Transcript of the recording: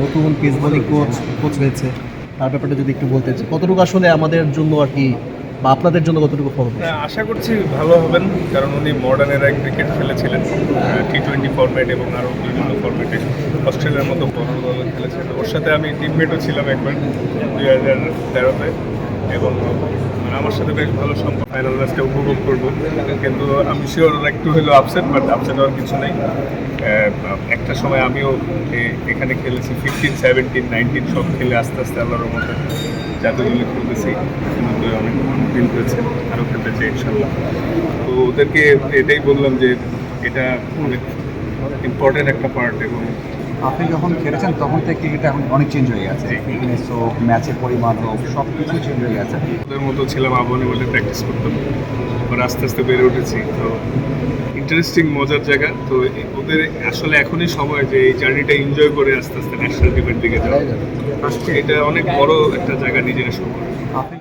নতুন pace bowling coach coach হয়েছে তার ব্যাপারটা যদি একটু বলতে কতটুকু আসলে আমাদের জন্য আর কি বা আপনাদের জন্য কতটুকু ফল হ্যাঁ, আশা করছি ভালো হবেন কারণ উনি মডার্ন এরা ক্রিকেট খেলেছিলেন। টি টোয়েন্টি ফরম্যাট এবং আরও বিভিন্ন ফরম্যাটে অস্ট্রেলিয়ার মতো বড় দল খেলেছেন। ওর সাথে আমি টিমমেটও ছিলাম একবার দুই হাজার তেরোতে। এবং মানে আমার সাথে বেশ ভালো সম্পর্ক। ফাইনাল ম্যাচটা উপভোগ করব। কিন্তু আমি শিওর একটু হলেও আপসেট বাট আপসেট হওয়ার কিছু নেই। একটা সময় আমিও এখানে খেলেছি। ফিফটিন সেভেন্টিন নাইনটিন সব খেলে আস্তে আস্তে আল্লাহর মতো জাতীয় খেলতেছি। অনেক দিন হয়েছে আরও খেলতে চাই ইনশাল্লাহ। তো ওদেরকে এটাই বললাম যে এটা অনেক ইম্পর্টেন্ট একটা পার্ট এবং আপনি যখন খেলেছেন তখন থেকে ক্রিকেটটা এখন অনেক চেঞ্জ হয়ে গেছে। ফিটনেস হোক ম্যাচের পরিমাণ হোক সব কিছু চেঞ্জ হয়ে গেছে। ওদের মতো ছিলাম আবহানী বলে প্র্যাকটিস করতাম এবার আস্তে আস্তে বেড়ে উঠেছি তো ইন্টারেস্টিং মজার জায়গা। তো ওদের আসলে এখনই সময় যে এই জার্নিটা এনজয় করে আস্তে আস্তে ন্যাশনাল টিমের দিকে যাওয়া। এটা অনেক বড় একটা জায়গা নিজের সময়। আপনি